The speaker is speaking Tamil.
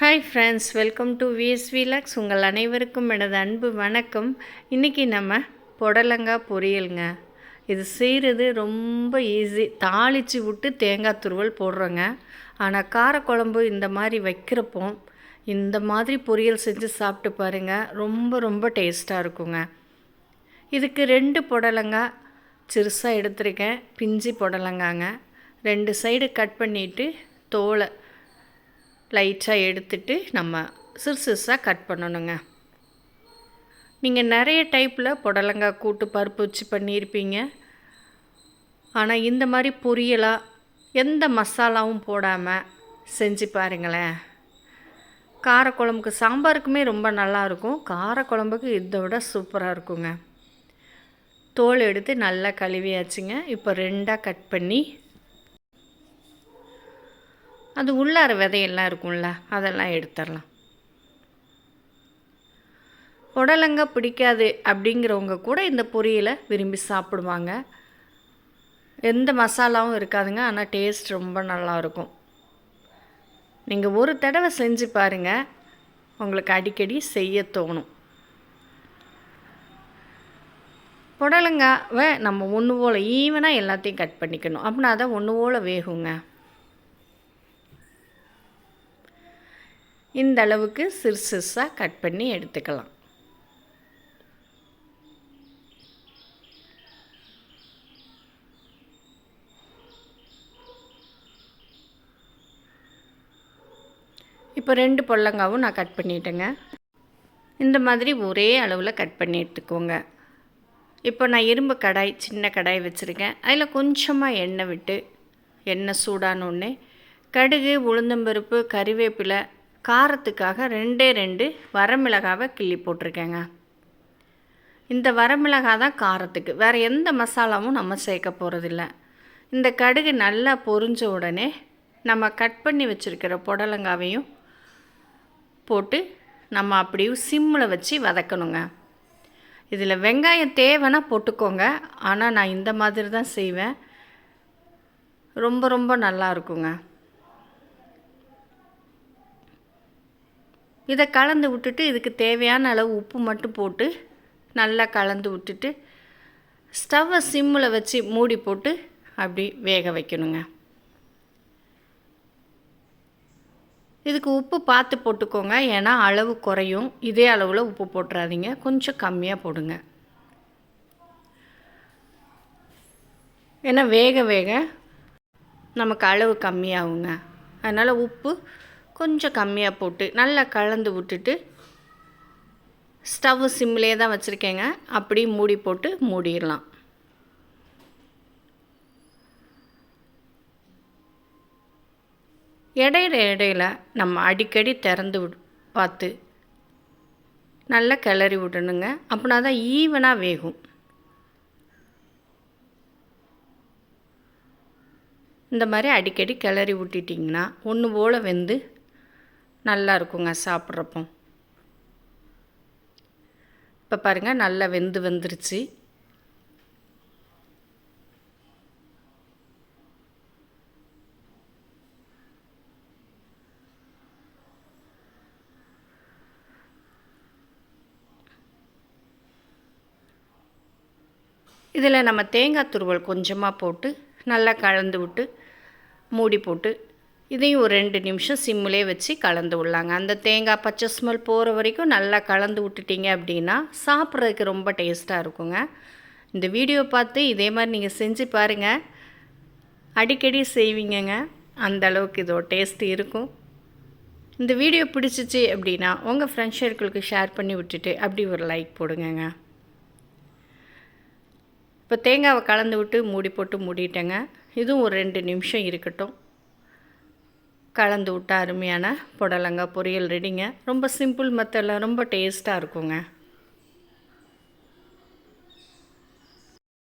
Hi friends welcome to VSV logs உங்கள் அனைவருக்கும் எனது அன்பு வணக்கம். இன்றைக்கி நம்ம புடலங்காய் பொரியலுங்க. இது செய்கிறது ரொம்ப ஈஸி தாளித்து விட்டு தேங்காய் துருவல் போடுறோங்க. ஆனால் காரக்குழம்பு இந்த மாதிரி வைக்கிறப்போ இந்த மாதிரி பொரியல் செஞ்சு சாப்பிட்டு பாருங்கள் ரொம்ப ரொம்ப டேஸ்ட்டாக இருக்குங்க. இதுக்கு ரெண்டு புடலங்காய் சிறுசாக எடுத்திருக்கேன். பிஞ்சி புடலங்காங்க. ரெண்டு சைடு கட் பண்ணிவிட்டு தோலை லைட்டாக எடுத்துட்டு நம்ம சிறு சிறுசாக கட் பண்ணணுங்க. நீங்கள் நிறைய டைப்பில் புடலங்காய் கூட்டு பருப்பு வச்சு பண்ணியிருப்பீங்க. ஆனால் இந்த மாதிரி பொரியலாக எந்த மசாலாவும் போடாமல் செஞ்சு பாருங்களேன். காரக்குழம்புக்கு சாம்பாருக்குமே ரொம்ப நல்லாயிருக்கும் காரக்குழம்புக்கு இதை விட சூப்பராக இருக்குங்க. தோல் எடுத்து நல்லா கழுவியாச்சுங்க. இப்போ ரெண்டாக கட் பண்ணி அது உள்ளார விதையெல்லாம் இருக்கும்ல அதெல்லாம் எடுத்துடலாம். புடலங்காய் பிடிக்காது அப்படிங்கிறவங்க கூட இந்த பொரியலை விரும்பி சாப்பிடுவாங்க. எந்த மசாலாவும் இருக்காதுங்க ஆனால் டேஸ்ட் ரொம்ப நல்லாயிருக்கும் நீங்கள் ஒரு தடவை செஞ்சு பாருங்கள் உங்களுக்கு அடிக்கடி செய்ய தோணும். புடலங்காவை நம்ம ஒன்று போல் ஈவனாக எல்லாத்தையும் கட் பண்ணிக்கணும். அப்படின்னா அதை ஒன்று போல் வேகுங்க. இந்த அளவுக்கு சிறு சிறுசாக கட் பண்ணி எடுத்துக்கலாம். இப்போ ரெண்டு பொல்லங்காவும் நான் கட் பண்ணிட்டேங்க. இந்த மாதிரி ஒரே அளவில் கட் பண்ணி எடுத்துக்கோங்க. இப்போ நான் இரும்பு கடாய் சின்ன கடாய் வச்சுருக்கேன். அதில் கொஞ்சமாக எண்ணெய் விட்டு எண்ணெய் சூடானோடனே கடுகு உளுந்தம்பருப்பு கறிவேப்பிலை காரத்துக்காக ரெண்டே ரெண்டு வரமிளகாவை கிள்ளி போட்டிருக்கேங்க. இந்த வரமிளகாய் தான் காரத்துக்கு. வேறு எந்த மசாலாவும் நம்ம சேர்க்க போகிறதில்ல இந்த கடுகு நல்லா பொரிஞ்ச உடனே நம்ம கட் பண்ணி வச்சுருக்கிற புடலங்காவையும் போட்டு நம்ம அப்படியே சிம்மில் வச்சு வதக்கணுங்க. இதில் வெங்காயம் தேவைன்னா போட்டுக்கோங்க. ஆனால் நான் இந்த மாதிரி தான் செய்வேன். ரொம்ப ரொம்ப நல்லா இருக்குங்க. இதை கலந்து விட்டுட்டு இதுக்கு தேவையான அளவு உப்பு மட்டும் போட்டு நல்லா கலந்து விட்டுட்டு ஸ்டவ்வை சிம்மில் வச்சு மூடி போட்டு அப்படி வேக வைக்கணுங்க. இதுக்கு உப்பு பார்த்து போட்டுக்கோங்க. ஏன்னா அளவு குறையும். இதே அளவில் உப்பு போட்டுறாதீங்க. கொஞ்சம் கம்மியாக போடுங்க. ஏன்னா வேக வேக நமக்கு அளவு கம்மியாகுங்க. அதனால் உப்பு கொஞ்சம் கம்மியாக போட்டு நல்லா கலந்து விட்டுட்டு ஸ்டவ் சிம்லேயே தான் வச்சுருக்கேங்க. அப்படி மூடி போட்டு மூடிடலாம். இடையில இடையில நம்ம அடிக்கடி திறந்து பார்த்து நல்லா கிளறி விடணுங்க. அப்படின்னா தான் ஈவனாக வேகும். இந்த மாதிரி அடிக்கடி கிளறி விட்டுட்டிங்கன்னா ஒன்று போல் வெந்து நல்லா இருக்குங்க சாப்பிட்றப்போ. இப்போ பாருங்கள் நல்லா வெந்து வந்துருச்சு. இதில் நம்ம தேங்காய் துருவல் கொஞ்சமாக போட்டு நல்லா கலந்து விட்டு மூடி போட்டு இதையும் ஒரு ரெண்டு நிமிஷம் சிம்மிலே வச்சு கலந்து விடலாங்க. அந்த தேங்காய் பச்சை ஸ்மெல் போகிற வரைக்கும் நல்லா கலந்து விட்டுட்டிங்க அப்படின்னா சாப்பிட்றதுக்கு ரொம்ப டேஸ்ட்டாக இருக்குங்க. இந்த வீடியோ பார்த்து இதே மாதிரி நீங்கள் செஞ்சு பாருங்கள் அடிக்கடி செய்வீங்கங்க. அந்த அளவுக்கு இதோ டேஸ்ட் இருக்கும். இந்த வீடியோ பிடிச்சிச்சு அப்படின்னா உங்கள் ஃப்ரெண்ட்ஸ் சர்க்கிளுக்கு ஷேர் பண்ணி விட்டுட்டு அப்படி ஒரு லைக் போடுங்கங்க. இப்போ தேங்காவை கலந்து விட்டு மூடி போட்டு மூடிட்டேங்க. இதுவும் ஒரு ரெண்டு நிமிஷம் இருக்கட்டும். கலந்து விட்டு அருமையான புடலங்காய் பொரியல் ரெடிங்க. ரொம்ப சிம்பிள் மெத்தடில் ரொம்ப டேஸ்ட்டாக இருக்குங்க.